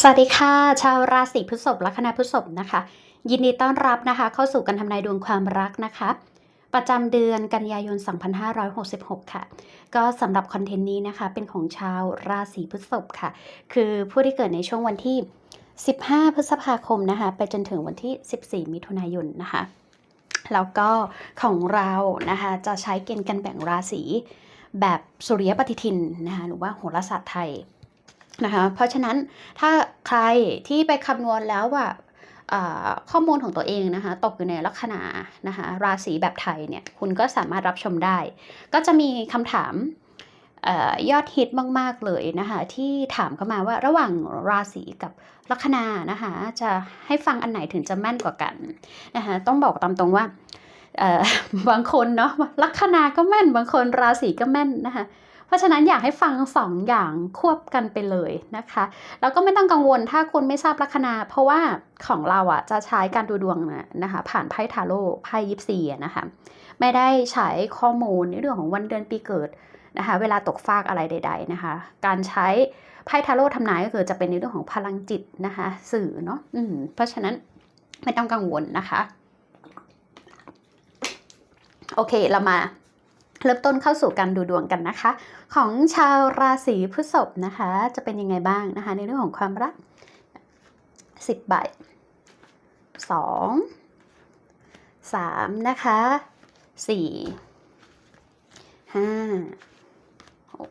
สวัสดีค่ะ ชาวราศีพฤษภลัคนาพฤษภนะคะ ยินดีต้อนรับนะคะ เข้าสู่การทำนายดวงความรักนะคะ ประจำเดือนกันยายน 2566 ค่ะ ก็สำหรับคอนเทนต์นี้นะคะ เป็นของชาวราศีพฤษภค่ะ คือผู้ที่เกิดในช่วงวันที่ 15 พฤษภาคมนะคะ ไปจนถึงวันที่ 14 มิถุนายนนะคะ แล้วก็ของเรานะคะ จะใช้เกณฑ์การแบ่งราศีแบบสุริยปฏิทินนะคะหรือว่าโหราศาสตร์ไทย นะคะเพราะฉะนั้นถ้าใครที่ไปคำนวณแล้วว่าข้อมูลของตัวเองนะคะตกอยู่ในลัคนานะคะราศีแบบไทยเนี่ยคุณก็สามารถรับชมได้ ก็จะมีคำถามอยอดฮิตมาก ๆ เลยนะคะที่ถามเข้ามาว่าระหว่างราศีกับลัคนานะคะจะให้ฟังอันไหนถึงจะแม่นกว่ากันนะคะต้องบอกตามตรงว่าบางคนเนาะลัคนาก็แม่น บางคนราศีก็แม่นนะคะ ราะฉะนั้นอยากให้ฟังสองอย่างควบกันไปเลยนะคะ แล้วก็ไม่ต้องกังวลถ้าคุณไม่ทราบลัคนา เพราะว่าของเราอะจะใช้การดูดวงนะนะคะ ผ่านไพ่ทาโร่ไพ่ยิปซีนะคะ ไม่ได้ใช้ข้อมูลในเรื่องของวันเดือนปีเกิดนะคะ เวลาตกฟากอะไรใด ๆนะคะ การใช้ไพ่ทาโร่ทำนายก็คือจะเป็นในเรื่องของพลังจิตนะคะ สื่อเนาะอืมเพราะฉะนั้นไม่ต้องกังวลนะคะ โอเคเรามา เริ่มต้นเข้าสู่การดูดวงกันนะคะ ของชาวราศีพฤษภนะคะ จะเป็นยังไงบ้างนะคะ ในเรื่องของความรักสิบใบสองสามนะคะสี่ห้าหก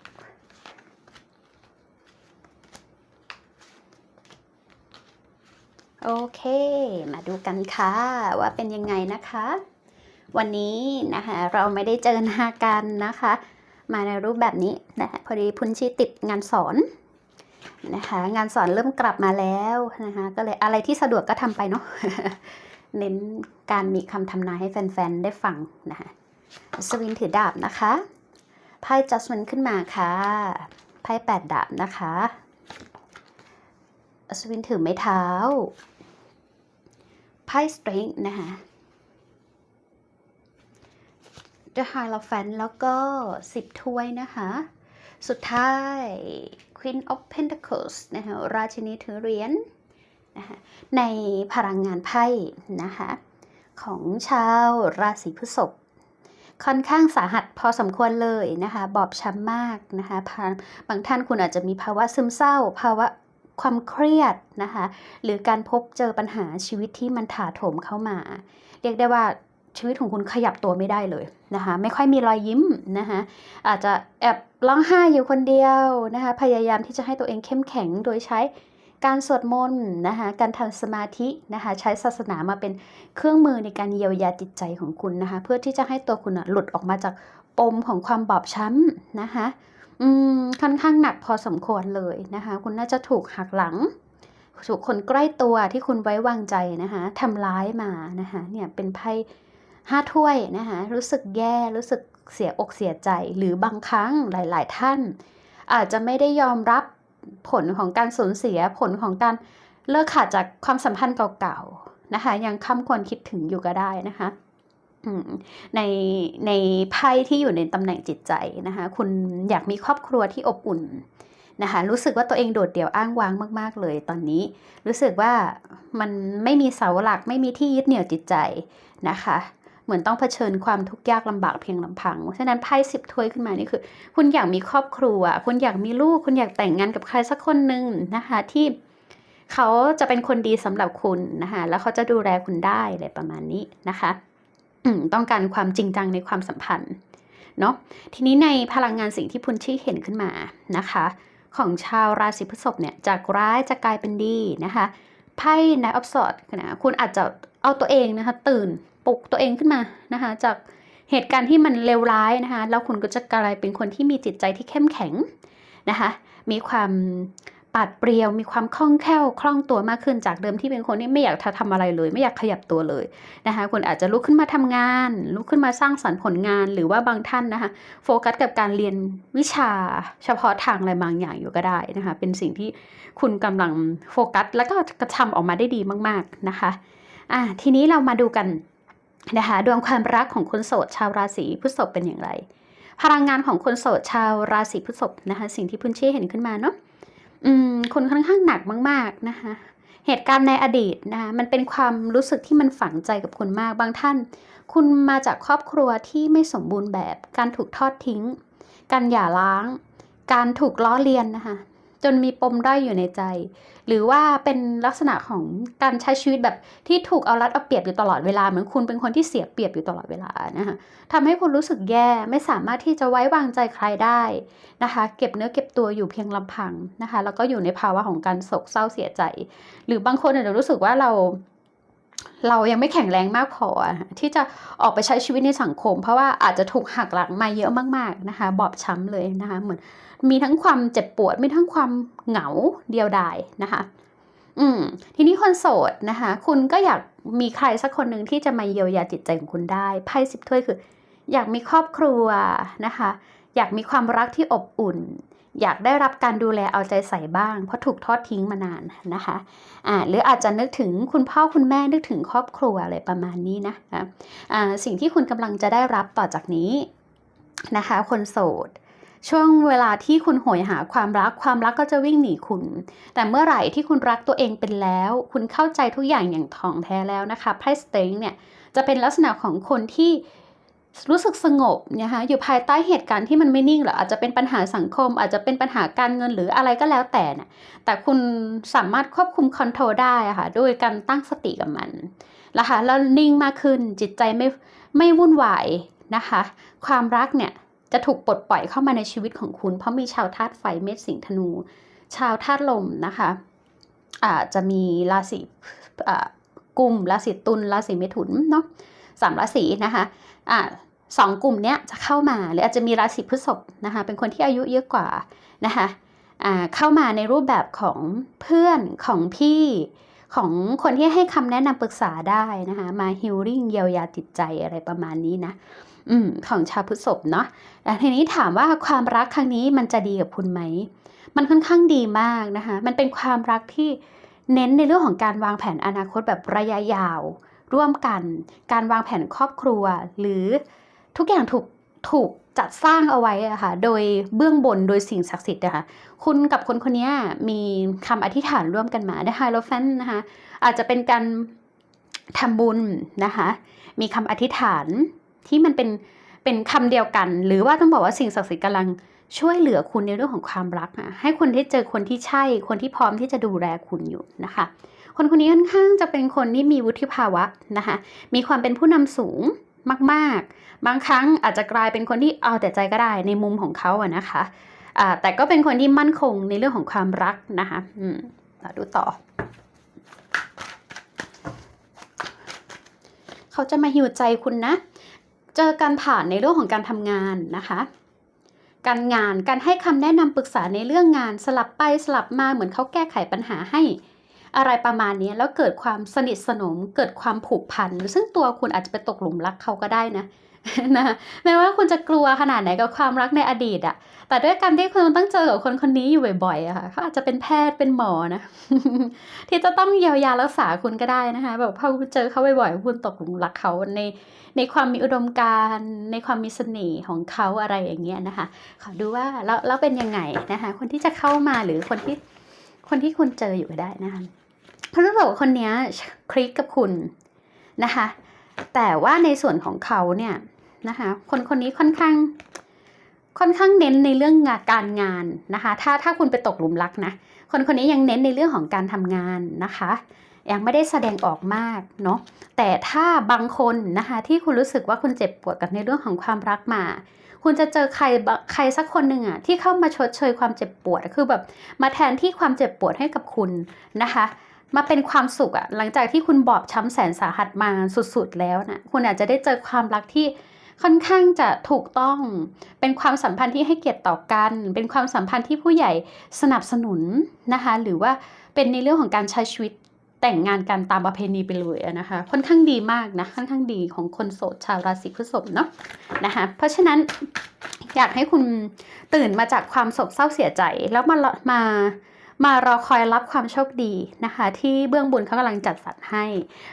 โอเค มาดูกันค่ะ ว่าเป็นยังไงนะคะ วันนี้นะคะเราไม่ได้เจอหน้ากันนะคะ มาในรูปแบบนี้นะคะพอดีพุนชีติดงานสอนนะคะงานสอนเริ่มกลับมาแล้วนะคะก็เลยอะไรที่สะดวกก็ทำไปเนาะเน้นการมีคำทำนายให้แฟนๆ ได้ฟังนะคะสวินถือดาบนะคะไพ่จัสมินขึ้นมาค่ะไพ่แปดดาบนะคะสวินถือไม้เท้าไพ่สตริงนะคะ The Hierophant แล้วก็ 10 ถ้วยนะคะ สุดท้าย Queen of Pentacles นะคะราชินีถือเหรียญนะคะในพลังงานไพ่นะคะของชาวราศีพฤษภค่อนข้างสาหัสพอสมควรเลยนะคะ บอบช้ำมากนะคะบางท่านคุณอาจจะมีภาวะซึมเศร้า ภาวะความเครียดนะคะ หรือการพบเจอปัญหาชีวิตที่มันถาโถมเข้ามา เรียกได้ว่า ชีวิตของคุณขยับตัวไม่ได้เลยนะคะไม่ค่อยมีรอยยิ้มนะคะอาจจะแอบร้องไห้อยู่คนเดียวนะคะพยายามที่จะให้ตัวเองเข้มแข็งโดยใช้การสวดมนต์นะคะการทำสมาธินะคะใช้ศาสนามาเป็นเครื่องมือในการเยียวยาจิตใจของคุณนะคะเพื่อที่จะให้ตัวคุณหลุดออกมาจากปมของความบอบช้ำนะคะอืมค่อนข้างหนักพอสมควรเลยนะคะคุณน่าจะถูกหักหลังถูกคนใกล้ตัวที่คุณไว้วางใจนะคะทำร้ายมานะคะเนี่ยเป็นไพ่ ห้าถ้วยนะคะรู้สึกแย่รู้สึกเสียอกเสียใจ หรือบางครั้งหลาย ๆ ท่าน อาจจะไม่ได้ยอมรับผลของการสูญเสียผลของการเลิกขาดจากความสัมพันธ์เก่าๆนะคะ ยังค้ำควรคิดถึงอยู่ก็ได้นะคะในในไพ่ที่อยู่ในตำแหน่งจิตใจนะคะ คุณอยากมีครอบครัวที่อบอุ่นนะคะ รู้สึกว่าตัวเองโดดเดี่ยวอ้างว้างมาก ๆ เลยตอนนี้ รู้สึกว่ามันไม่มีเสาหลักไม่มีที่ยึดเหนี่ยวจิตใจนะคะ เหมือนต้องเผชิญความทุกข์ยากลำบากเพียงลำพังเพราะฉะนั้นไพ่สิบถ้วยขึ้นมานี่คือ คุณอยากมีครอบครัว คุณอยากมีลูก คุณอยากแต่งงานกับใครสักคนหนึ่งนะคะที่เขาจะเป็นคนดีสำหรับคุณนะคะแล้วเขาจะดูแลคุณได้อะไรประมาณนี้นะคะต้องการความจริงจังในความสัมพันธ์เนาะทีนี้ในพลังงานสิ่งที่พุนชี่เห็นขึ้นมานะคะ ของชาวราศีพฤษภเนี่ยจากร้ายจะกลายเป็นดีนะคะไพ่ในออฟสอดนะคุณอาจจะเอาตัวเองนะคะตื่น ปลุกตัวเองขึ้นมานะคะ จากเหตุการณ์ที่มันเลวร้ายนะคะ แล้วคุณก็จะกลายเป็นคนที่มีจิตใจที่เข้มแข็งนะคะ มีความปาดเปรียว มีความคล่องแคล่วคล่องตัวมากขึ้นจากเดิมที่เป็นคนที่ไม่อยากทำอะไรเลย ไม่อยากขยับตัวเลยนะคะคุณอาจจะลุกขึ้นมาทำงาน ลุกขึ้นมาสร้างสรรค์ผลงาน หรือว่าบางท่านนะคะโฟกัสกับการเรียนวิชาเฉพาะทางอะไรบางอย่างอยู่ก็ได้นะคะ เป็นสิ่งที่คุณกำลังโฟกัส แล้วก็กระทำออกมาได้ดีมาก ๆนะคะอะทีนี้เรามาดูกัน นะคะดวงความรักของคนโสดชาวราศีพฤษภเป็นอย่างไร พลังงานของคนโสดชาวราศีพฤษภนะคะสิ่งที่พุนชี่เห็นขึ้นมาเนาะอืมคุณค่อนข้างหนักมาก ๆนะคะเหตุการณ์ในอดีตนะคะมันเป็นความรู้สึกที่มันฝังใจกับคุณมากบางท่าน คุณมาจากครอบครัวที่ไม่สมบูรณ์แบบ การถูกทอดทิ้ง การหย่าร้าง การถูกล้อเลียนนะคะ จนมีปมด้อยอยู่ในใจ หรือว่าเป็นลักษณะของการใช้ชีวิตแบบที่ถูกเอารัดเอาเปรียบอยู่ตลอดเวลาเหมือนคุณเป็นคนที่เสียเปรียบอยู่ตลอดเวลานะคะทำให้คุณรู้สึกแย่ไม่สามารถที่จะไว้วางใจใครได้นะคะ เก็บเนื้อเก็บตัวอยู่เพียงลำพังนะคะ แล้วก็อยู่ในภาวะของการโศกเศร้าเสียใจ หรือบางคนอาจจะรู้สึกว่าเรา เรายังไม่แข็งแรงมากพอที่จะออกไปใช้ชีวิตในสังคม เพราะว่าอาจจะถูกหักหลังมาเยอะมากๆนะคะ บอบช้ำเลยนะคะ เหมือนมีทั้งความเจ็บปวด มีทั้งความเหงาเดียวดายนะคะ อืม ทีนี้คนโสดนะคะ คุณก็อยากมีใครสักคนหนึ่งที่จะมาเยียวยาจิตใจของคุณได้ไพ่สิบถ้วยคือ อยากมีครอบครัวนะคะ อยากมีความรักที่อบอุ่น อยากได้รับการดูแลเอาใจใส่บ้าง เพราะถูกทอดทิ้งมานานนะคะอ่าหรืออาจจะนึกถึงคุณพ่อคุณแม่นึกถึงครอบครัวอะไรประมาณนี้นะอ่าสิ่งที่คุณกำลังจะได้รับต่อจากนี้นะคะ คนโสด ช่วงเวลาที่คุณโหยหาความรักความรักก็จะวิ่งหนีคุณ แต่เมื่อไหร่ที่คุณรักตัวเองเป็นแล้ว คุณเข้าใจทุกอย่างอย่างถ่องแท้แล้วนะคะไพ่สเต็งเนี่ยจะเป็นลักษณะของคนที่ รู้สึกสงบนะคะอยู่ภายใต้เหตุการณ์ที่มันไม่นิ่งหรอกอาจจะเป็นปัญหาสังคม อาจจะเป็นปัญหาการเงินหรืออะไรก็แล้วแต่นะแต่คุณสามารถควบคุมคอนโทรลได้อะค่ะด้วยการตั้งสติกับมันนะคะแล้วนิ่งมากขึ้นจิตใจไม่ไม่วุ่นวายนะคะ ความรักเนี่ยจะถูกปลดปล่อยเข้ามาในชีวิตของคุณ เพราะมีชาวธาตุไฟเมษสิงห์ธนู ชาวธาตุลมนะคะอาจจะมีราศีอ่ากุมราศีตุลราศีเมถุนเนาะสามราศีนะคะอ่าสองกลุ่มเนี้ยจะเข้ามาหรืออาจจะมีราศีพฤษภนะคะเป็นคนที่อายุเยอะกว่านะคะอ่าเข้ามาในรูปแบบของเพื่อนของพี่ของคนที่ให้คำแนะนำปรึกษาได้นะคะมาฮิลลิ่งเยียวยาจิตใจอะไรประมาณนี้นะอืมของชาวพฤษภเนาะแต่ทีนี้ถามว่าความรักครั้งนี้มันจะดีกับคุณไหม มันค่อนข้างดีมากนะคะ มันเป็นความรักที่เน้นในเรื่องของการวางแผนอนาคตแบบระยะยาว ร่วมกัน การวางแผนครอบครัว หรือทุกอย่างถูกถูกจัดสร้างเอาไว้อะค่ะโดยเบื้องบนโดยสิ่งศักดิ์สิทธิ์นะคะคุณกับคนคนนี้มีคำอธิษฐานร่วมกันมาได้ไฮโลแฟนนะคะอาจจะเป็นการทำบุญนะคะมีคำอธิษฐานที่มันเป็นเป็นคำเดียวกัน หรือว่าต้องบอกว่าสิ่งศักดิ์สิทธิ์กำลังช่วยเหลือคุณในเรื่องของความรักอะให้คุณได้เจอคนที่ใช่คนที่พร้อมที่จะดูแลคุณอยู่นะคะ คนคนนี้ค่อนข้างจะเป็นคนที่มีวุฒิภาวะนะคะมีความเป็นผู้นำสูงมาก ๆ บางครั้งอาจจะกลายเป็นคนที่เอาแต่ใจก็ได้ในมุมของเขาอะนะคะแต่ก็เป็นคนที่มั่นคงในเรื่องของความรักนะคะอืมเราดูต่อ เขาจะมาหิวใจคุณนะ เจอการผ่านในเรื่องของการทำงานนะคะ การงาน การให้คำแนะนำปรึกษาในเรื่องงานสลับไปสลับมาเหมือนเขาแก้ไขปัญหาให้ อะไรประมาณนี้แล้วเกิดความสนิทสนม เกิดความผูกพันซึ่งตัวคุณอาจจะไปตกหลุมรักเขาก็ได้นะนะแม้ว่าคุณจะกลัวขนาดไหนกับความรักในอดีตอะแต่ด้วยการที่คุณต้องเจอกับคนคนนี้อยู่บ่อยๆอะค่ะเขาอาจจะเป็นแพทย์เป็นหมอนะที่จะต้องเยียวยารักษาคุณก็ได้นะคะแบบพอคุณเจอเขาบ่อยๆคุณตกหลุมรักเขาในในความมีอุดมการณ์ในความมีเสน่ห์ของเขาอะไรอย่างเงี้ยนะคะขอดูว่าแล้วแล้วเป็นยังไงนะคะ คนที่จะเข้ามาหรือคนที่คนที่คุณเจออยู่ก็ได้นะคะ เพราะรู้สึกว่าคนนี้คลิกกับคุณนะคะ แต่ว่าในส่วนของเขาเนี่ยนะคะ คนคนนี้ค่อนข้าง ค่อนข้างเน้นในเรื่องงานการงานนะคะ ถ้าถ้าคุณไปตกหลุมรักนะคนคนนี้ยังเน้นในเรื่องของการทำงานนะคะยังไม่ได้แสดงออกมากเนาะแต่ถ้าบางคนนะคะที่คุณรู้สึกว่าคุณเจ็บปวดกับในเรื่องของความรักมา คุณจะเจอใครใครสักคนหนึ่งอะที่เข้ามาชดเชยความเจ็บปวดคือแบบมาแทนที่ความเจ็บปวดให้กับคุณนะคะ มาเป็นความสุขอะหลังจากที่คุณบอบช้ำแสนสาหัสมาสุดๆแล้วนะคุณอาจจะได้เจอความรักที่ค่อนข้างจะถูกต้อง เป็นความสัมพันธ์ที่ให้เกียรติต่อกัน เป็นความสัมพันธ์ที่ผู้ใหญ่สนับสนุนนะคะ หรือว่าเป็นในเรื่องของการใช้ชีวิตแต่งงานกันตามประเพณีไปเลยนะคะ ค่อนข้างดีมากนะ ค่อนข้างดีของคนโสดชาวราศีพฤษภเนาะนะคะ เพราะฉะนั้นอยากให้คุณตื่นมาจากความโศกเศร้าเสียใจแล้วมามา มารอคอยรับความโชคดีนะคะ ที่เบื้องบนเขากำลังจัดสรรให้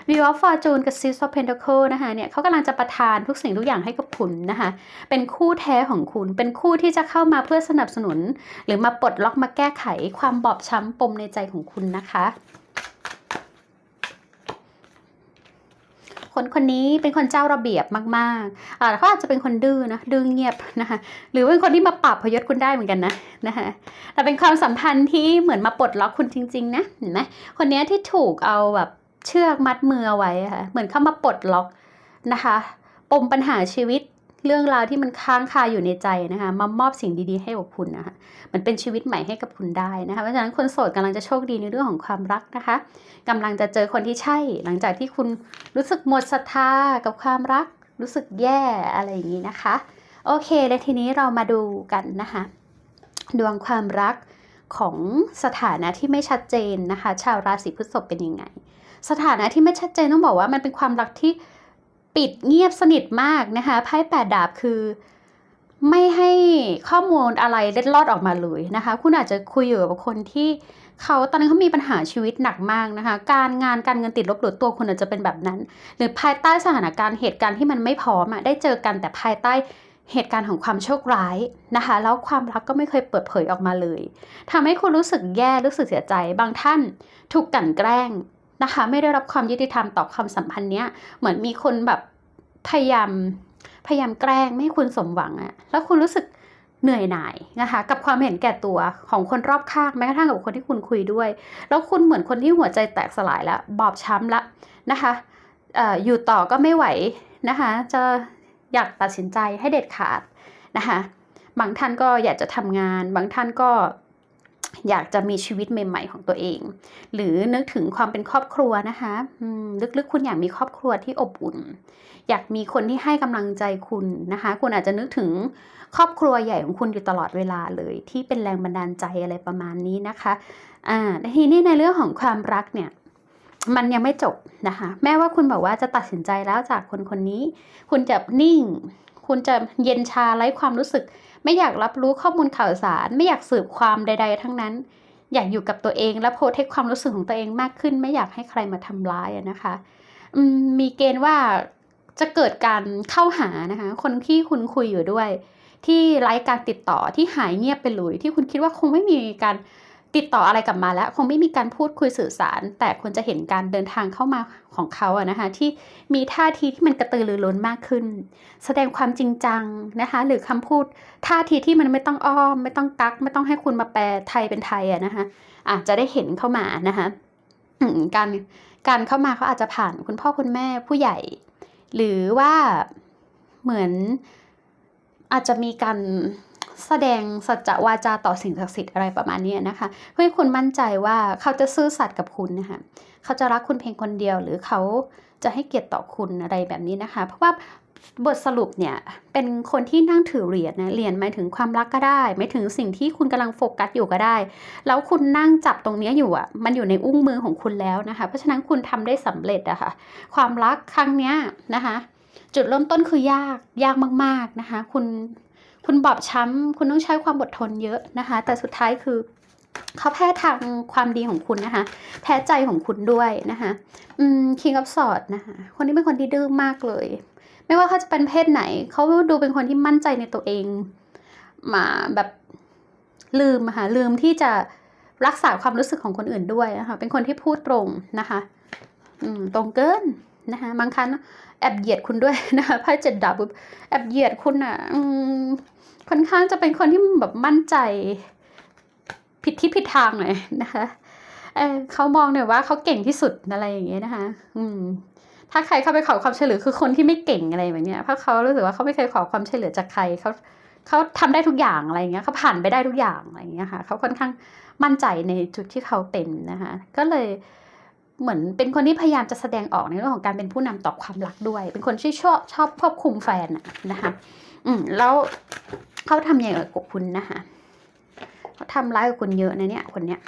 View of Fortune กับ Six of Pentacles นะคะเนี่ยเขากำลังจะประทานทุกสิ่งทุกอย่างให้กับคุณนะคะ เป็นคู่แท้ของคุณ เป็นคู่ที่จะเข้ามาเพื่อสนับสนุน หรือมาปลดล็อกมาแก้ไขความบอบช้ำปมในใจของคุณนะคะ คนคนนี้เป็นคนเจ้าระเบียบมากๆอ่าเขาอาจจะเป็นคนดื้อนะดื้อเงียบนะคะหรือเป็นคนที่มาปรับพยศคุณได้เหมือนกันนะนะคะแต่เป็นความสัมพันธ์ที่เหมือนมาปลดล็อกคุณจริง ๆ นะเห็นไหมคนนี้ที่ถูกเอาแบบเชือกมัดมือไว้ค่ะเหมือนเข้ามาปลดล็อกนะคะปมปัญหาชีวิต เรื่องราวที่มันค้างคาอยู่ในใจนะคะมามอบสิ่งดีๆให้กับคุณนะคะมันเป็นชีวิตใหม่ให้กับคุณได้นะคะเพราะฉะนั้นคนโสดกำลังจะโชคดีในเรื่องของความรักนะคะกำลังจะเจอคนที่ใช่ หลังจากที่คุณรู้สึกหมดศรัทธากับความรัก รู้สึกแย่อะไรอย่างนี้นะคะ โอเคและทีนี้เรามาดูกันนะคะดวงความรักของสถานะที่ไม่ชัดเจนนะคะ ชาวราศีพฤษภเป็นยังไง สถานะที่ไม่ชัดเจนต้องบอกว่ามันเป็นความรักที่ ปิดเงียบสนิทมากนะคะไพ่แปดดาบคือ ไม่ให้ข้อมูลอะไรเล็ดลอดออกมาเลยนะคะ คุณอาจจะคุยอยู่กับคนที่เขาตอนนั้นเขามีปัญหาชีวิตหนักมากนะคะ การงานการเงินติดลบหรือตัวคุณอาจจะเป็นแบบนั้น หรือภายใต้สถานการณ์เหตุการณ์ที่มันไม่พร้อมอะได้เจอกันแต่ภายใต้เหตุการณ์ของความโชคร้ายนะคะ แล้วความรักก็ไม่เคยเปิดเผยออกมาเลยทำให้คุณรู้สึกแย่รู้สึกเสียใจ บางท่านถูกกลั่นแกล้ง นะคะ ไม่ได้รับความยุติธรรมต่อความสัมพันธ์เนี้ยเหมือนมีคนแบบพยายามพยายามแกล้งไม่ให้คุณสมหวังอะแล้วคุณรู้สึกเหนื่อยหน่ายนะคะ กับความเห็นแก่ตัวของคนรอบข้างแม้กระทั่งกับคนที่คุณคุยด้วย แล้วคุณเหมือนคนที่หัวใจแตกสลายแล้วบอบช้ำแล้วนะคะเอออยู่ต่อก็ไม่ไหวนะคะ จะอยากตัดสินใจให้เด็ดขาดนะคะ บางท่านก็อยากจะทำงาน บางท่านก็ อยากจะมีชีวิตใหม่ ๆ ของตัวเอง หรือนึกถึงความเป็นครอบครัวนะคะลึกๆ คุณอยากมีครอบครัวที่อบอุ่น อยากมีคนที่ให้กำลังใจคุณนะคะ คุณอาจจะนึกถึงครอบครัวใหญ่ของคุณอยู่ตลอดเวลาเลย ที่เป็นแรงบันดาลใจอะไรประมาณนี้นะคะอ่าทีนี้ในเรื่องของความรักเนี่ยมันยังไม่จบนะคะ แม้ว่าคุณบอกว่าจะตัดสินใจแล้วจากคนคนนี้ คุณจะนิ่ง คุณจะเย็นชาไร้ความรู้สึก ไม่อยากรับรู้ข้อมูลข่าวสาร ไม่อยากสืบความใด ๆ ทั้งนั้น อยากอยู่กับตัวเองและโพสเทคความรู้สึกของตัวเองมากขึ้น ไม่อยากให้ใครมาทำร้ายนะคะมมีเกณฑ์ว่าจะเกิดการเข้าหานะคะ คนที่คุณคุยอยู่ด้วย ที่ไร้การติดต่อที่หายเงียบไปเลยที่คุณคิดว่าคงไม่มีการ ติดต่ออะไรกลับมาแล้ว คงไม่มีการพูดคุยสื่อสาร แต่คุณจะเห็นการเดินทางเข้ามาของเขาอะนะคะที่มีท่าทีที่มันกระตือรือร้นมากขึ้น แสดงความจริงจังนะคะหรือคำพูดท่าทีที่มันไม่ต้องอ้อม ไม่ต้องกัก ไม่ต้องให้คุณมาแปลไทยเป็นไทยอะนะคะอาจจะได้เห็นเข้ามานะคะการการเข้ามาเขาอาจจะผ่านคุณพ่อคุณแม่ผู้ใหญ่ หรือว่าเหมือนอาจจะมีการ แสดงสัจวาจาต่อสิ่งศักดิ์สิทธิ์อะไรประมาณนี้นะคะ เพื่อให้คุณมั่นใจว่าเขาจะซื่อสัตย์กับคุณนะคะเขาจะรักคุณเพียงคนเดียว หรือเขาจะให้เกียรติต่อคุณอะไรแบบนี้นะคะ เพราะว่าบทสรุปเนี่ยเป็นคนที่นั่งถือเหรียญนะเหรียญหมายถึงความรักก็ได้หมายถึงสิ่งที่คุณกำลังโฟกัสอยู่ก็ได้ แล้วคุณนั่งจับตรงนี้อยู่อะมันอยู่ในอุ้งมือของคุณแล้วนะคะ เพราะฉะนั้นคุณทำได้สำเร็จอะค่ะความรักครั้งเนี้ยนะคะ จุดเริ่มต้นคือยากยากมาก ๆนะคะ คุณ คุณบอบช้ำคุณต้องใช้ความอดทนเยอะนะคะ แต่สุดท้ายคือเขาแพ้ทางความดีของคุณนะคะ แพ้ใจของคุณด้วยนะคะอืม King of Swords นะคะ คนนี้เป็นคนที่ดื้อมากเลย ไม่ว่าเขาจะเป็นเพศไหน เขาดูเป็นคนที่มั่นใจในตัวเอง มาแบบลืมอะค่ะลืมที่จะรักษาความรู้สึกของคนอื่นด้วยนะคะ เป็นคนที่พูดตรงนะคะ อืม ตรงเกิน นะคะบางครั้งแอบเหยียดคุณด้วยนะคะไพ่เจ็ดดาบปุ๊บแอบเหยียดคุณอะค่อนข้างจะเป็นคนที่แบบมั่นใจ ผิดที่ผิดทางหน่อยนะคะเออเขามองหน่อยว่าเขาเก่งที่สุดอะไรอย่างเงี้ยนะคะ อืม ถ้าใครเข้าไปขอความช่วยเหลือคือคนที่ไม่เก่งอะไรแบบเนี้ยเพราะเขารู้สึกว่าเขาไม่เคยขอความช่วยเหลือจากใครเขาเขาทำได้ทุกอย่างอะไรเงี้ยเขาผ่านไปได้ทุกอย่างอะไรเงี้ยค่ะเขาค่อนข้างมั่นใจในจุดที่เขาเป็นนะคะ ก็เลย เหมือนเป็นคนที่พยายามจะแสดงออกในเรื่องของการเป็นผู้นำต่อความรักด้วย เป็นคนที่ชอบชอบควบคุมแฟนนะคะอืมแล้วเขาทำอย่างไรกับคุณนะคะเขาทำร้ายกับคุณเยอะนะเนี่ยคนเนี้ย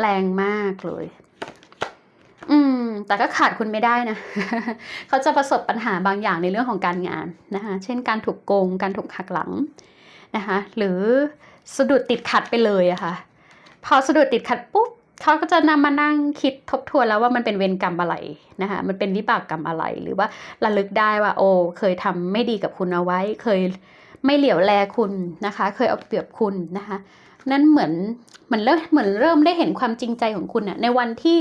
แรงมากเลย อืม แต่ก็ขาดคุณไม่ได้นะ เขาจะประสบปัญหาบางอย่างในเรื่องของการงานนะคะ เช่นการถูกโกง การถูกหักหลังนะคะ หรือสะดุดติดขัดไปเลยอะค่ะ พอสะดุดติดขัดปุ๊บ เขาก็จะนำมานั่งคิดทบทวนแล้วว่ามันเป็นเวรกรรมอะไรนะคะมันเป็นวิบากกรรมอะไรหรือว่าระลึกได้ว่า โอ้เคยทำไม่ดีกับคุณเอาไว้ เคยไม่เหลียวแลคุณนะคะ เคยเอาเปรียบคุณนะคะ นั่นเหมือนเหมือนเริ่มเหมือนเริ่มได้เห็นความจริงใจของคุณอะในวันที่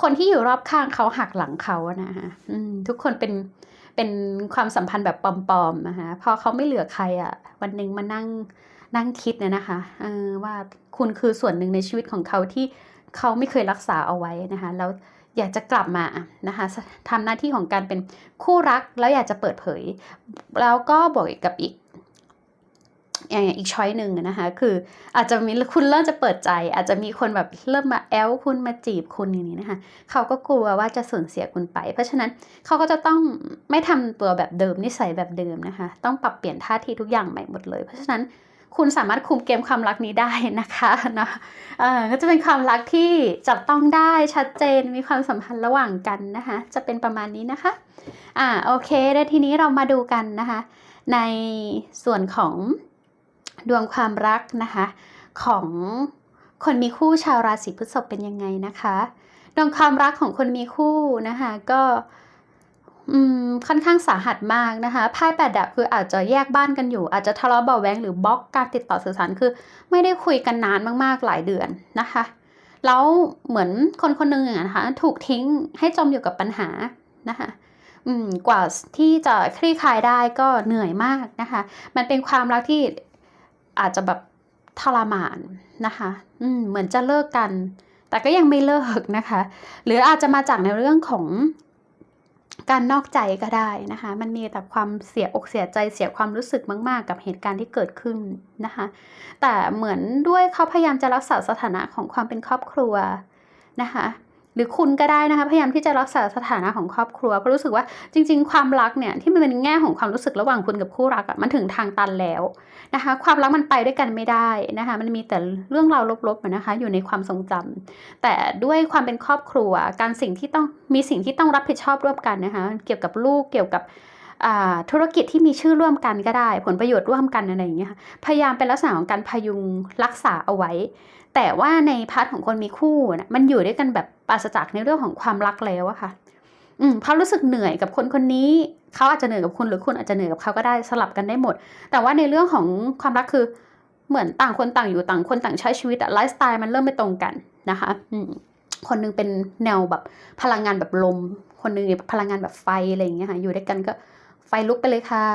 คนที่อยู่รอบข้างเขาหักหลังเขานะคะทุกคนเป็นเป็นความสัมพันธ์แบบปลอมๆนะคะพอเขาไม่เหลือใครอะวันหนึ่งมานั่ง นั่งคิดเนี่ยนะคะว่าคุณคือส่วนหนึ่งในชีวิตของเขาที่เขาไม่เคยรักษาเอาไว้นะคะแล้วอยากจะกลับมานะคะทำหน้าที่ของการเป็นคู่รักแล้วอยากจะเปิดเผย แล้วก็บอกอีกกับอีกอย่างอีกช้อยหนึ่งนะคะคืออาจจะมีคุณเริ่มจะเปิดใจ อาจจะมีคนแบบเริ่มมาแอลคุณมาจีบคุณอย่างนี้นะคะเขาก็กลัวว่าจะสูญเสียคุณไป เพราะฉะนั้นเขาก็จะต้องไม่ทำตัวแบบเดิมนิสัยแบบเดิมนะคะ ต้องปรับเปลี่ยนท่าทีทุกอย่างใหม่หมดเลย เพราะฉะนั้น คุณสามารถคุมเกมความรักนี้ได้นะคะนะเออก็จะเป็นความรักที่จับต้องได้ชัดเจนมีความสัมพันธ์ระหว่างกันนะคะ จะเป็นประมาณนี้นะคะอ่าโอเคแล้วทีนี้เรามาดูกันนะคะ ในส่วนของดวงความรักนะคะ ของคนมีคู่ชาวราศีพฤษภเป็นยังไงนะคะ ดวงความรักของคนมีคู่นะคะ ก็ อืมค่อนข้างสาหัสมากนะคะไพ่แปดดาบคืออาจจะแยกบ้านกันอยู่ อาจจะทะเลาะเบาแวงหรือบล็อกการติดต่อสื่อสารคือ ไม่ได้คุยกันนานมากๆหลายเดือนนะคะ แล้วเหมือนคนคนหนึ่งอะนะคะ ถูกทิ้งให้จมอยู่กับปัญหานะคะอืมกว่าที่จะคลี่คลายได้ก็เหนื่อยมากนะคะ มันเป็นความรักที่อาจจะแบบทรมานนะคะ อืมเหมือนจะเลิกกัน แต่ก็ยังไม่เลิกนะคะ หรืออาจจะมาจากในเรื่องของ การนอกใจก็ได้นะคะ มันมีแต่ความเสียอกเสียใจเสียความรู้สึกมาก ๆ กับเหตุการณ์ที่เกิดขึ้นนะคะ แต่เหมือนด้วยเขาพยายามจะรักษาสถานะของความเป็นครอบครัวนะคะ หรือคุณก็ได้นะคะพยายามที่จะรักษาสถานะของครอบครัวเพราะรู้สึกว่าจริง ๆ ความรักเนี่ยที่มันเป็นแง่ของความรู้สึกระหว่างคุณกับคู่รักอะมันถึงทางตันแล้วนะคะ ความรักมันไปด้วยกันไม่ได้นะคะ มันมีแต่เรื่องราวลบๆนะคะ อยู่ในความทรงจำแต่ด้วยความเป็นครอบครัว การสิ่งที่ต้องมีสิ่งที่ต้องรับผิดชอบร่วมกันนะคะ เกี่ยวกับลูกเกี่ยวกับ ธุรกิจที่มีชื่อร่วมกันก็ได้ ผลประโยชน์ร่วมกันอะไรอย่างเงี้ยค่ะพยายามเป็นลักษณะของการพยุงรักษาเอาไว้ แต่ว่าในพาร์ทของคนมีคู่นะมันอยู่ด้วยกันแบบปราศจากในเรื่องของความรักแล้วอะค่ะอืมเขารู้สึกเหนื่อยกับคนคนนี้เขาอาจจะเหนื่อยกับคุณหรือคุณอาจจะเหนื่อยกับเขาก็ได้สลับกันได้หมด แต่ว่าในเรื่องของความรักคือเหมือนต่างคนต่างอยู่ต่างคนต่างใช้ชีวิตอะไลฟ์สไตล์มันเริ่มไม่ตรงกันนะคะ อืมคนหนึงเป็นแนวแบบพลังงานแบบลม คนหนึงพลังงานแบบไฟอะไรอย่างเงี้ยค่ะอยู่ด้วยกันก็ ไฟลุกไปเลยค่ะ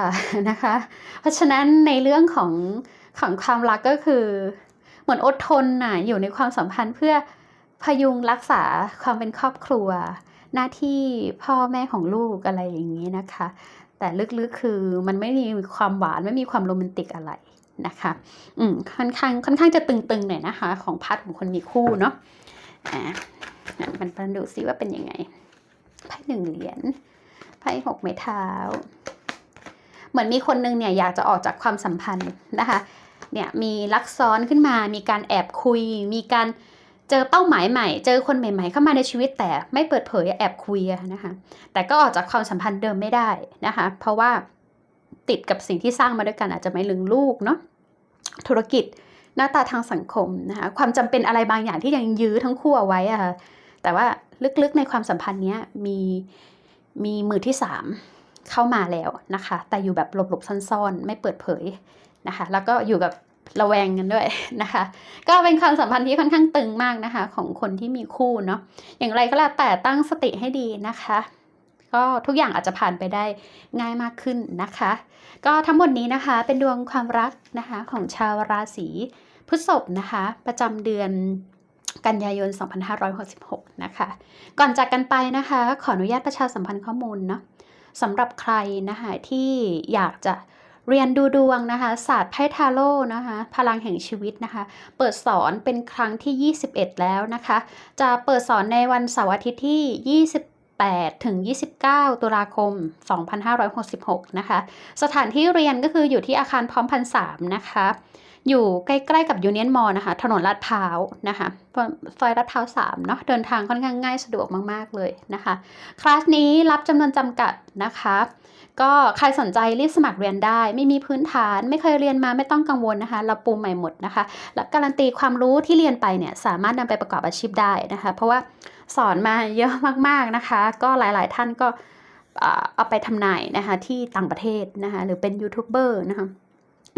นะคะ เพราะฉะนั้นในเรื่องของของความรักก็คือ เหมือนอดทนน่ะอยู่ในความสัมพันธ์เพื่อพยุงรักษาความเป็นครอบครัว หน้าที่พ่อแม่ของลูกอะไรอย่างนี้นะคะ แต่ลึกๆคือมันไม่มีความหวานไม่มีความโรแมนติกอะไรนะคะ อืมค่อนข้างค่อนข้างจะตึงๆหน่อยนะคะ ของพาร์ทของคนมีคู่เนาะอ่างั้นมันมาดูซิว่าเป็นยังไงไพ่หนึ่งเหรียญไพ่หกไม้เท้า เหมือนมีคนนึงเนี่ยอยากจะออกจากความสัมพันธ์นะคะเนี่ยมีลักซ้อนขึ้นมา มีการแอบคุย มีการเจอเป้าหมายใหม่ เจอคนใหม่ ๆ เข้ามาในชีวิตแต่ไม่เปิดเผยแอบคุยนะคะ แต่ก็ออกจากความสัมพันธ์เดิมไม่ได้นะคะ เพราะว่าติดกับสิ่งที่สร้างมาด้วยกันอาจจะไม่ลึงลูกเนาะ ธุรกิจหน้าตาทางสังคมนะคะ ความจำเป็นอะไรบางอย่างที่ยังยื้อทั้งคู่เอาไว้อะค่ะ แต่ว่าลึกๆในความสัมพันธ์เนี้ยมีมีมือที่สาม เข้ามาแล้วนะคะ แต่อยู่แบบหลบๆซ่อนๆ ไม่เปิดเผยนะคะ แล้วก็อยู่กับระแวงกันด้วยนะคะ ก็เป็นความสัมพันธ์ที่ค่อนข้างตึงมากนะคะ ของคนที่มีคู่เนาะอย่างไรก็แล้วแต่ตั้งสติให้ดีนะคะ ก็ทุกอย่างอาจจะผ่านไปได้ง่ายมากขึ้นนะคะ ก็ทั้งหมดนี้นะคะเป็นดวงความรักนะคะของชาวราศีพฤษภนะคะ ประจำเดือนกันยายน 2566 นะคะ ก่อนจากกันไปนะคะ ขออนุญาตประชาสัมพันธ์ข้อมูลเนาะ สำหรับใครนะคะที่อยากจะเรียนดูดวงนะคะ ศาสตร์ไพ่ทาโร่นะคะ พลังแห่งชีวิตนะคะ เปิดสอนเป็นครั้งที่ 21 แล้วนะคะ จะเปิดสอนในวันเสาร์อาทิตย์ที่28ถึง 29 ตุลาคม 2566 นะคะ สถานที่เรียนก็คืออยู่ที่อาคารพร้อมพันสามนะคะ อยู่ใกล้ๆกับยูเนียนมอลนะคะ ถนนลาดพร้าวนะคะซอยลาดพร้าว3เนาะเดินทางค่อนข้างง่ายสะดวกมากๆเลยนะคะ คลาสนี้รับจำนวนจำกัดนะคะ ก็ใครสนใจรีบสมัครเรียนได้ ไม่มีพื้นฐานไม่เคยเรียนมาไม่ต้องกังวลนะคะ เราปูใหม่หมดนะคะ และการันตีความรู้ที่เรียนไปเนี่ยสามารถนำไปประกอบอาชีพได้นะคะ เพราะว่าสอนมาเยอะมากๆนะคะ ก็หลายๆท่านก็เอาไปทำนายนะคะที่ต่างประเทศนะคะหรือเป็นยูทูบเบอร์นะคะ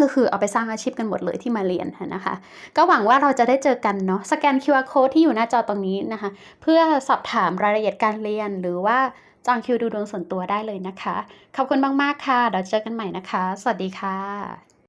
ก็คือเอาไปสร้างอาชีพกันหมดเลยที่มาเรียนนะคะ ก็หวังว่าเราจะได้เจอกันเนาะสแกน QR code ที่อยู่หน้าจอตรงนี้นะคะ เพื่อสอบถามรายละเอียดการเรียน หรือว่าจองคิวดูดวงส่วนตัวได้เลยนะคะ ขอบคุณมาก ๆ ค่ะเดี๋ยวเจอกันใหม่นะคะ สวัสดีค่ะ